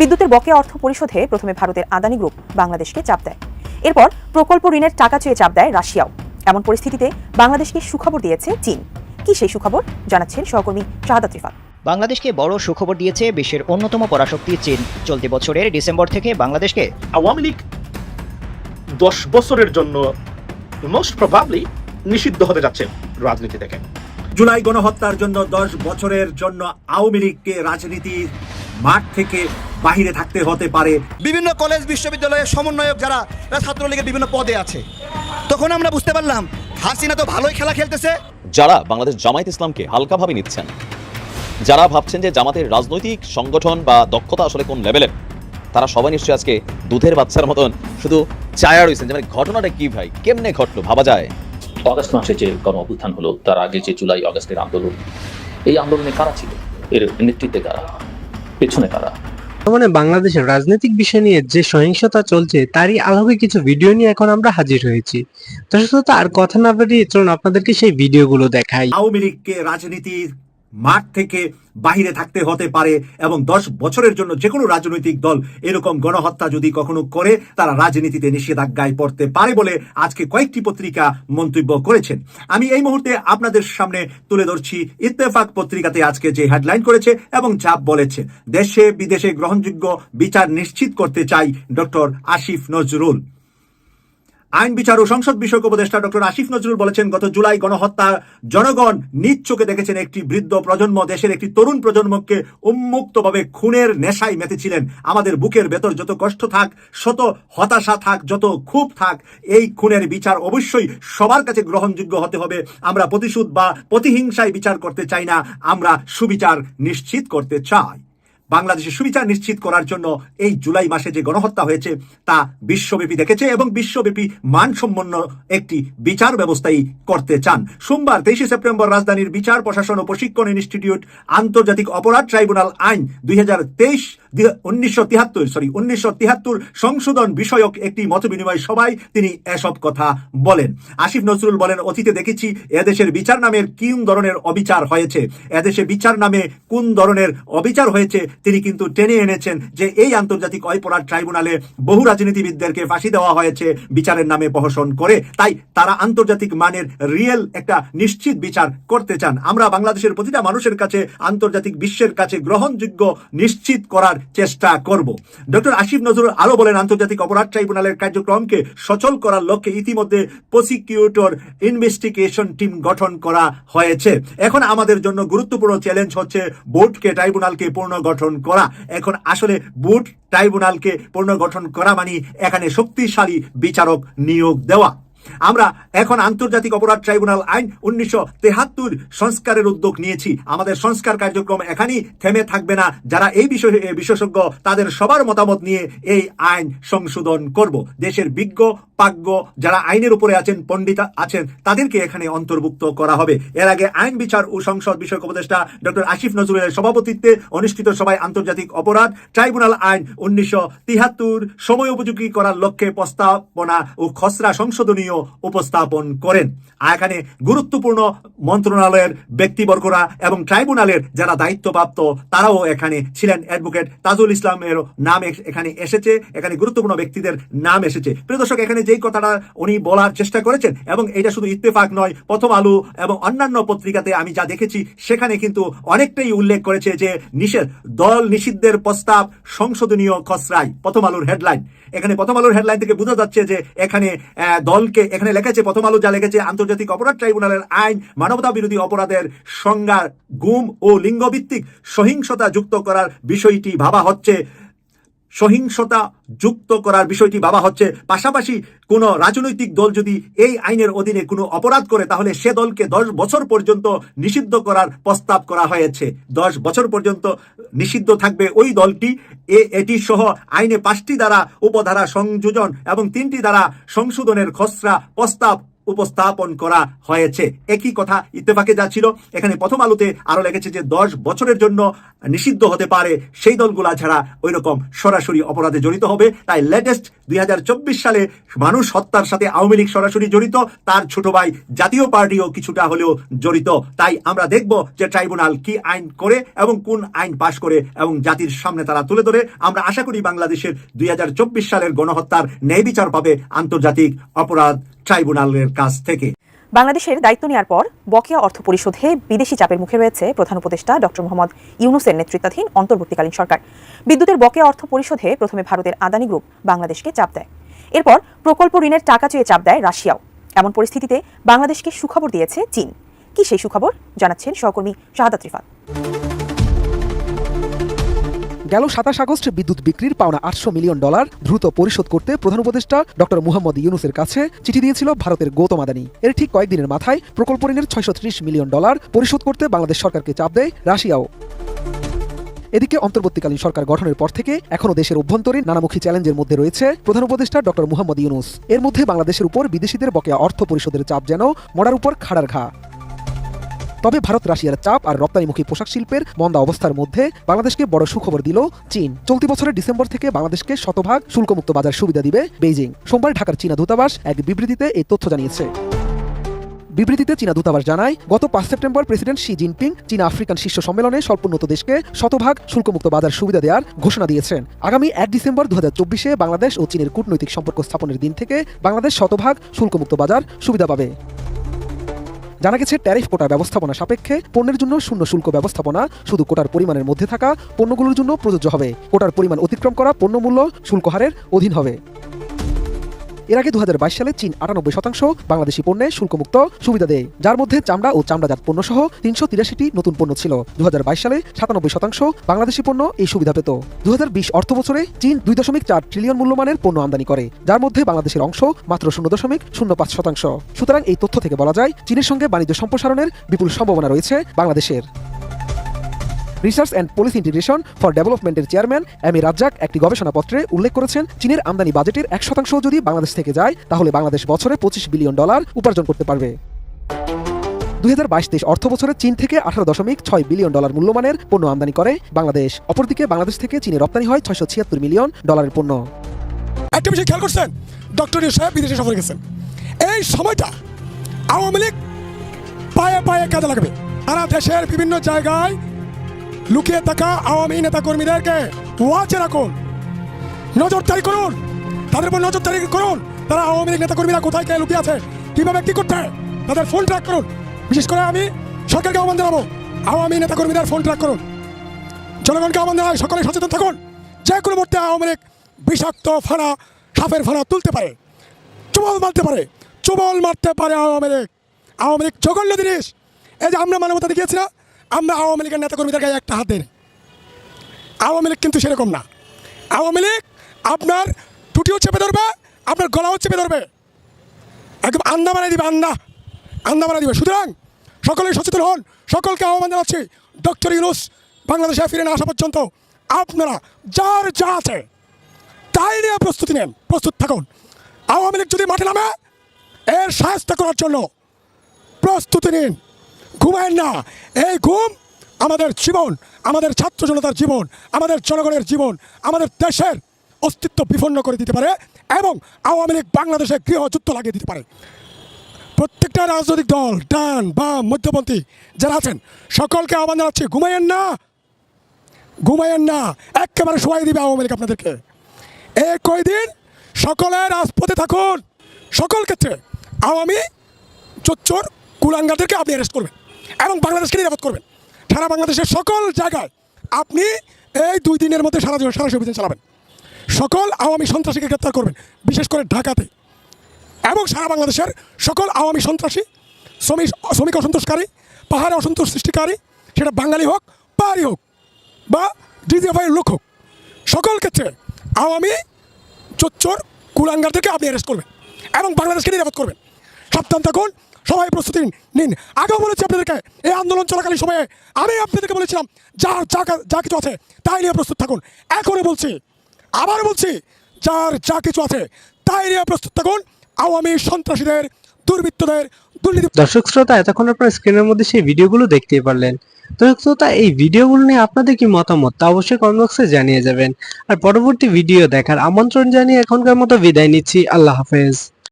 বিদ্যুতের বকেয়া অর্থ পরিশোধে প্রথমে ভারতের আদানি গ্রুপ বাংলাদেশকে চাপ দেয়। এরপর প্রকল্প ঋণের টাকা চেয়ে চাপ দেয় রাশিয়াও। এমন পরিস্থিতিতে বাংলাদেশকে সুখবর দিয়েছে চীন। কি সেই সুখবর? জানাচ্ছেন সহকর্মী শাহাদাত রিফাত বাংলাদেশকে বড় সুখবর দিয়েছে বিশ্বের অন্যতম পরাশক্তি চীন। চলতি বছরের ডিসেম্বর থেকে বাংলাদেশকে আওয়ামী লীগ দশ বছরের জন্য মোস্ট প্রবাবলি নিষিদ্ধ হতে যাচ্ছে রাজনীতি থেকে। জুলাই গণহত্যার জন্য দশ বছরের জন্য আওয়ামী লীগকে রাজনীতির মাঠ থেকে বাহিরে থাকতে হতে পারে। বিভিন্ন কলেজ বিশ্ববিদ্যালয়ের সমন্বয়ক যারা ছাত্রলীগের বিভিন্ন পদে আছে। তখন আমরা বুঝতে পারলাম হাসিনা তো ভালোই খেলা খেলতেছে। যারা বাংলাদেশ জামায়াত ইসলামকে হালকাভাবে নিচ্ছেন যারা ভাবছেন যে জামাতের রাজনৈতিক সংগঠন বা দক্ষতা আসলে কোন লেভেলের তারা সবাই নিশ্চয়ই আজকে দুধের বাচ্চার মতন শুধু চায়া রয়েছেন যে মানে ঘটনাটা কি ভাই? কেমনে ঘটলো? ভাবা যায়? অগস্ট মাসে যে গণ অভ্যুত্থান হলো তার আগে যে জুলাই অগস্টের আন্দোলন এই আন্দোলনে কারা ছিল? এর নেতৃত্বে কারা? পেছনে কারা? বর্তমানে বাংলাদেশের রাজনৈতিক বিষয় নিয়ে যে সহিংসতা চলছে, তারই আলোকে কিছু ভিডিও নিয়ে এখন আমরা হাজির হয়েছি। তো আর কথা না বেরিয়ে চলুন আপনাদেরকে সেই ভিডিওগুলো দেখাই। আওয়ামী লীগকে রাজনীতির মাঠ থেকে বাহিরে থাকতে হতে পারে এবং দশ বছরের জন্য যে কোনো রাজনৈতিক দল এরকম গণহত্যা যদি কখনো করে, তারা রাজনীতিতে নিষেধাজ্ঞায় পড়তে পারে বলে আজকে কয়েকটি পত্রিকা মন্তব্য করেছেন। আমি এই মুহূর্তে আপনাদের সামনে তুলে ধরছি ইত্তেফাক পত্রিকাতে আজকে যে হেডলাইন করেছে এবং চাপ বলেছে। দেশে বিদেশে গ্রহণযোগ্য বিচার নিশ্চিত করতে চাই ডক্টর আসিফ নজরুল। আইন বিচার ও সংসদ বিষয়ক উপদেষ্টা ডক্টর আসিফ নজরুল বলেছেন, গত জুলাই গণহত্যা জনগণ নিজ চোখে দেখেছেন, একটি বৃদ্ধ প্রজন্ম দেশের একটি তরুণ প্রজন্মকে উন্মুক্তভাবে খুনের নেশায় মেতেছিলেন। আমাদের বুকের ভেতর যত কষ্ট থাক, শত হতাশা থাক, যত ক্ষোভ থাক, এই খুনের বিচার অবশ্যই সবার কাছে গ্রহণযোগ্য হতে হবে। আমরা প্রতিশোধ বা প্রতিহিংসায় বিচার করতে চাই না, আমরা সুবিচার নিশ্চিত করতে চাই। বাংলাদেশে সুবিচার নিশ্চিত করার জন্য এই জুলাই মাসে যে গণহত্যা হয়েছে, তা বিশ্বব্যাপী দেখেছে এবং বিশ্বব্যাপী মানসম্পন্ন একটি বিচার ব্যবস্থাই করতে চান। সোমবার তেইশে সেপ্টেম্বর রাজধানীর বিচার, প্রশাসন ও প্রশিক্ষণ ইনস্টিটিউট আন্তর্জাতিক অপরাধ ট্রাইব্যুনাল আইন দুই হাজার তেইশ উনিশশো তিয়াত্তর সরি উনিশশো তিয়াত্তর সংশোধন বিষয়ক একটি মতবিনিময় সভায় তিনি এসব কথা বলেন। আসিফ নজরুল বলেন, অতীতে দেখেছি এদেশের বিচার নামের কোন ধরনের অবিচার হয়েছে, এদেশে বিচার নামে কোন ধরনের অবিচার হয়েছে, তিনি কিন্তু টেনে এনেছেন যে এই আন্তর্জাতিক অপরাধ ট্রাইব্যুনালে বহু রাজনীতিবিদদেরকে ফাঁসি দেওয়া হয়েছে, বিচারের নামে প্রহসন করে। তাই তারা আন্তর্জাতিক মানের রিয়েল একটা নিশ্চিত বিচার করতে চান। আমরা বাংলাদেশের প্রতিটা মানুষের কাছে, আন্তর্জাতিক বিশ্বের কাছে গ্রহণযোগ্য নিশ্চিত করার চেষ্টা করব। ডক্টর আসিফ নজরুল আরও বলেন, আন্তর্জাতিক অপরাধ ট্রাইব্যুনালের কার্যক্রমকে সচল করার লক্ষ্যে ইতিমধ্যে প্রসিকিউটর ইনভেস্টিগেশন টিম গঠন করা হয়েছে। এখন আমাদের জন্য গুরুত্বপূর্ণ চ্যালেঞ্জ হচ্ছে বোর্ডকে, ট্রাইব্যুনালকে পুনর্গঠন করা। এখন আসলে বোর্ড, ট্রাইব্যুনালকে পুনর্গঠন করা মানে এখানে শক্তিশালী বিচারক নিয়োগ দেওয়া। আমরা এখন আন্তর্জাতিক অপরাধ ট্রাইব্যুনাল আইন উনিশশো সংস্কারের উদ্যোগ নিয়েছি। আমাদের সংস্কার কার্যক্রম এখানেই থেমে থাকবে না। যারা এই বিষয়ে বিশেষজ্ঞ, তাদের সবার মতামত নিয়ে এই আইন সংশোধন করব। দেশের বিজ্ঞ পাজ্ঞ যারা আইনের উপরে আছেন, পণ্ডিত আছেন, তাদেরকে এখানে অন্তর্ভুক্ত করা হবে। এর আগে আইন, বিচার ও সংসদ বিষয়ক উপদেষ্টা ডক্টর আসিফ নজরুলের সভাপতিত্বে অনুষ্ঠিত সভায় আন্তর্জাতিক অপরাধ ট্রাইব্যুনাল আইন উনিশশো সময় উপযোগী করার লক্ষ্যে প্রস্তাবনা ও খসড়া সংশোধনীয় উপস্থাপন করেন। আর এখানে গুরুত্বপূর্ণ মন্ত্রণালয়ের ব্যক্তিবর্গরা এবং ট্রাইব্যুনালের যারা দায়িত্বপ্রাপ্ত, তারাও এখানে ছিলেন। অ্যাডভোকেট তাজুল ইসলামের নাম এখানে এসেছে। এখানে গুরুত্বপূর্ণ ব্যক্তিদের নাম এসেছে। প্রিয় দর্শক, এখানে যেই কথাটা উনি বলার চেষ্টা করেছেন, এবং এটা শুধু ইত্তেফাক নয়, প্রথম আলু এবং অন্যান্য পত্রিকাতে আমি যা দেখেছি, সেখানে কিন্তু অনেকটাই উল্লেখ করেছে যে নিষেধ, দল নিষিদ্ধের প্রস্তাব সংশোধনীয় খসড়াই প্রথম আলুর হেডলাইন। এখানে প্রথম আলোর হেডলাইন থেকে বোঝা যাচ্ছে যে এখানে দলকে এখানে লেখেছে প্রথম আলো যা লেখেছে আন্তর্জাতিক অপরাধ ট্রাইব্যুনালের আইন মানবতা বিরোধী অপরাধের সংজ্ঞা গুম ও লিঙ্গভিত্তিক সহিংসতা যুক্ত করার বিষয়টি ভাবা হচ্ছে। সহিংসতা যুক্ত করার বিষয়টি ভাবা হচ্ছে। পাশাপাশি কোনো রাজনৈতিক দল যদি এই আইনের অধীনে কোনো অপরাধ করে, তাহলে সে দলকে দশ বছর পর্যন্ত নিষিদ্ধ করার প্রস্তাব করা হয়েছে। দশ বছর পর্যন্ত নিষিদ্ধ থাকবে ওই দলটি। এ, এটি সহ আইনে পাঁচটি দ্বারা উপধারা সংযোজন এবং তিনটি দ্বারা সংশোধনের খসড়া প্রস্তাব উপস্থাপন করা হয়েছে। একই কথা ইত্তেফাকে যা ছিল, এখানে প্রথম আলোতে আরও লেগেছে যে দশ বছরের জন্য নিষিদ্ধ হতে পারে সেই দলগুলা ছাড়া ওই রকম সরাসরি অপরাধে জড়িত হবে। তাই লেটেস্ট দুই হাজার চব্বিশ সালে মানুষ হত্যার সাথে আওয়ামী লীগ সরাসরি জড়িত, তার ছোট ভাই জাতীয় পার্টিও কিছুটা হলেও জড়িত। তাই আমরা দেখব যে ট্রাইব্যুনাল কি আইন করে এবং কোন আইন পাশ করে এবং জাতির সামনে তারা তুলে ধরে। আমরা আশা করি বাংলাদেশের দুই হাজার চব্বিশ সালের গণহত্যার ন্যায় বিচার পাবে আন্তর্জাতিক অপরাধ ট্রাইব্যুনালের কাছ থেকে। বাংলাদেশের দায়িত্ব নেওয়ার পর বকেয়া অর্থ পরিশোধে বিদেশি চাপের মুখে রয়েছে প্রধান উপদেষ্টা ডক্টর মোহাম্মদ ইউনুসের নেতৃত্বাধীন অন্তর্বর্তীকালীন সরকার। বিদ্যুতের বকেয়া অর্থ পরিশোধে প্রথমে ভারতের আদানি গ্রুপ বাংলাদেশকে চাপ দেয়। এরপর প্রকল্প ঋণের টাকা চেয়ে চাপ দেয় রাশিয়াও। এমন পরিস্থিতিতে বাংলাদেশকে সুখবর দিয়েছে চীন। কি সেই সুখবর? জানাচ্ছেন সহকর্মী শাহাদাত রিফাত গেল সাতাশ আগস্ট বিদ্যুৎ বিক্রির পাওনা আটশো মিলিয়ন ডলার দ্রুত পরিশোধ করতে প্রধান উপদেষ্টা ডক্টর মুহাম্মদ ইউনুসের কাছে চিঠি দিয়েছিল ভারতের গৌতম আদানি। এর ঠিক কয়েকদিনের মাথায় প্রকল্প ঋণের ছয়শো ত্রিশ মিলিয়ন ডলার পরিশোধ করতে বাংলাদেশ সরকারকে চাপ দেয় রাশিয়াও। এদিকে অন্তর্বর্তীকালীন সরকার গঠনের পর থেকে এখনও দেশের অভ্যন্তরীণ নানামুখী চ্যালেঞ্জের মধ্যে রয়েছে প্রধান উপদেষ্টা ডক্টর মুহাম্মদ ইউনুস। এর মধ্যে বাংলাদেশের উপর বিদেশিদের বকেয়া অর্থ পরিশোধের চাপ যেন মরার উপর খাড়ার ঘা। তবে ভারত রাশিয়ার চাপ আর রপ্তানিমুখী পোশাক শিল্পের মন্দা অবস্থার মধ্যে বাংলাদেশকে বড় সুখবর দিল চীন। চলতি বছরের ডিসেম্বর থেকে বাংলাদেশকে শতভাগ শুল্কমুক্ত বাজার সুবিধা দিবে বেইজিং। সোমবার ঢাকার চীনা দূতাবাস এক বিবৃতিতে এই তথ্য জানিয়েছে। বিবৃতিতে চীনা দূতাবাস জানায়, গত পাঁচ সেপ্টেম্বর প্রেসিডেন্ট শি জিনপিং চীনা আফ্রিকান শীর্ষ সম্মেলনে স্বল্পোন্নত দেশকে শতভাগ শুল্কমুক্ত বাজার সুবিধা দেওয়ার ঘোষণা দিয়েছেন। আগামী এক ডিসেম্বর দু চব্বিশে বাংলাদেশ ও চীনের কূটনৈতিক সম্পর্ক স্থাপনের দিন থেকে বাংলাদেশ শতভাগ শুল্কমুক্ত বাজার সুবিধা পাবে। জানা গেছে, ট্যারিফ কোটা ব্যবস্থাপনা সাপেক্ষে পণ্যের জন্য শূন্য শুল্ক ব্যবস্থাপনা, শুধু কোটার পরিমাণের মধ্যে থাকা পণ্যগুলোর জন্য প্রযোজ্য হবে। কোটার পরিমাণ অতিক্রম করা পণ্যমূল্য শুল্ক হারের অধীন হবে। এর আগে দু হাজার বাইশ সালে চীন আটানব্বই শতাংশ বাংলাদেশি পণ্যে শুল্কমুক্ত সুবিধা দেয়, যার মধ্যে চামড়া ও চামড়াজাত পণ্য সহ তিনশো তিরাশিটি নতুন পণ্য ছিল। দু হাজার বাইশ সালে সাতানব্বই শতাংশ বাংলাদেশি পণ্য এই সুবিধা পেত। দু অর্থ বছরে চীন দুই দশমিক চার ট্রিলিয়ন মূল্যমানের পণ্য আমদানি করে, যার মধ্যে বাংলাদেশের অংশ মাত্র শূন্য দশমিক শূন্য পাঁচ শতাংশ। সুতরাং এই তথ্য থেকে বলা যায়, চীনের সঙ্গে বাণিজ্য সম্প্রসারণের বিপুল সম্ভাবনা রয়েছে বাংলাদেশের। Research and policy integration for ডেভেলপমেন্টের চেয়ারম্যান এম রাজ্জাক একটি গবেষণাপত্রে উল্লেখ করেছেন, চীনের আমদানি বাজেটের এক শতাংশ যদি বাংলাদেশ থেকে যায়, তাহলে বাংলাদেশ বছরে পঁচিশ বিলিয়ন ডলার উপার্জন করতে পারবে। দুই হাজার বাইশ তেইশ অর্থ বছরে চীন থেকে আঠারো দশমিক ছয় বিলিয়ন ডলার মূল্যমানের পণ্য আমদানি করে। বাংলাদেশ অপরদিকে বাংলাদেশ থেকে চীনে রপ্তানি হয় ছয়শো ছিয়াত্তর মিলিয়ন ডলারের পণ্য। একটা বিষয় খেয়াল করছেন? ডক্টর সাহেব বিদেশে সফরে গেছেন। এই সময়টা আওয়ামী লীগ পায়ে পায়ে কাজে লাগবে। সারা দেশের বিভিন্ন জায়গায় লুকিয়ে থাকা আওয়ামী নেতা কর্মীদেরকে ওয়াচে রাখুন। নজরদারি করুন। তাদের উপর নজরদারি করুন। তারা আওয়ামী লীগ নেতা কর্মীরা কোথায় কে লুকিয়ে আছে, কীভাবে কী করতে তাদের ফোন ট্র্যাক করুন। বিশেষ করে আমি সরকারকে আহ্বান জানাব, আওয়ামী নেতা কর্মীদের ফোন ট্র্যাক করুন। জনগণকে আহ্বান জানাই, সকলে সচেতন থাকুন। যে কোনো মুহূর্তে আওয়ামী লীগ বিষাক্ত ফানা সাপের ফানা তুলতে পারে, চুবল মারতে পারে, চুবল মারতে পারে আওয়ামী লীগ। আওয়ামী লীগ জঘন্য জিনিস। এই যে আমরা মানবতা দেখিয়েছি না আমরা আওয়ামী লীগের নেতাকর্মীদের গায়ে একটা হাত দিই। আওয়ামী লীগ কিন্তু সেরকম না। আওয়ামী লীগ আপনার টুটিও চেপে ধরবে, আপনার গলাও চেপে ধরবে। একদম আন্দা বানাই দিবে, আন্দা। আন্দা বানাই দিবে। সুতরাং সকলেই সচেতন হন, সকলকে আহ্বান জানাচ্ছি, ডক্টর ইউনুস বাংলাদেশে ফিরে না আসা পর্যন্ত আপনারা যার যা আছে তাই নিয়ে প্রস্তুতি নেন, প্রস্তুত থাকুন। আওয়ামী লীগ যদি মাঠে নামে, এর সাহায্য করার জন্য প্রস্তুতি নিন। ঘুমায়েন না। এই ঘুম আমাদের জীবন, আমাদের ছাত্র জনতার জীবন, আমাদের জনগণের জীবন, আমাদের দেশের অস্তিত্ব বিপন্ন করে দিতে পারে এবং আওয়ামী লীগ বাংলাদেশে গৃহযুদ্ধ লাগিয়ে দিতে পারে। প্রত্যেকটা রাজনৈতিক দল, ডান বাম মধ্যপন্থী, যারা আছেন, সকলকে আহ্বান জানাচ্ছি, ঘুমায়েন না। ঘুমায়েন না। একেবারে শোয়াই দিবে আওয়ামী লীগ আপনাদেরকে। এই কয়দিন সকলে রাজপথে থাকুন। সকল ক্ষেত্রে আওয়ামী চোচ্চর কুলাঙ্গাদেরকে আপনি অ্যারেস্ট করবেন। এবং বাংলাদেশকে নিরাপদ করবেন। সারা বাংলাদেশের সকল জায়গায় আপনি এই দুই দিনের মধ্যে সারা সারা অভিযান চালাবেন। সকল আওয়ামী সন্ত্রাসীকে গ্রেপ্তার করবেন, বিশেষ করে ঢাকাতে। এবং সারা বাংলাদেশের সকল আওয়ামী সন্ত্রাসী, শ্রমিক শ্রমিক অসন্তোষকারী, পাহাড়ে অসন্তোষ সৃষ্টিকারী, সেটা বাঙালি হোক, পাহাড়ি হোক, বা ডিজিএফআইয়ের লোক হোক, সকল ক্ষেত্রে আওয়ামী চোচ্চর কুলাঙ্গারদেরকে আপনি অ্যারেস্ট করবেন এবং বাংলাদেশকে নিরাপদ করবেন। সাবধান থাকুন সবাই প্রস্তুতি নিন আগেও বলেছি আপনাদেরকে, এই আন্দোলন চলাকালীন সময়ে আমি আপনাদেরকে বলেছিলাম, যার যা যা কিছু আছে তাই নিয়ে প্রস্তুত থাকুন। এখনও বলছি, আবার বলছি, যার যা কিছু আছে তাই নিয়ে প্রস্তুত থাকুন। আওয়ামী সন্ত্রাসীদের, দুর্বৃত্তদের, দুর্নীতি দর্শক শ্রোতা, এতক্ষণ আপনার স্ক্রিনের মধ্যে সেই ভিডিওগুলো দেখতে পারলেন। দর্শক শ্রোতা, এই ভিডিওগুলো নিয়ে আপনাদের কি মতামত তা অবশ্যই কমেন্ট বক্সে জানিয়ে যাবেন। আর পরবর্তী ভিডিও দেখার আমন্ত্রণ জানিয়ে এখনকার মতো বিদায় নিচ্ছি। আল্লাহ হাফেজ।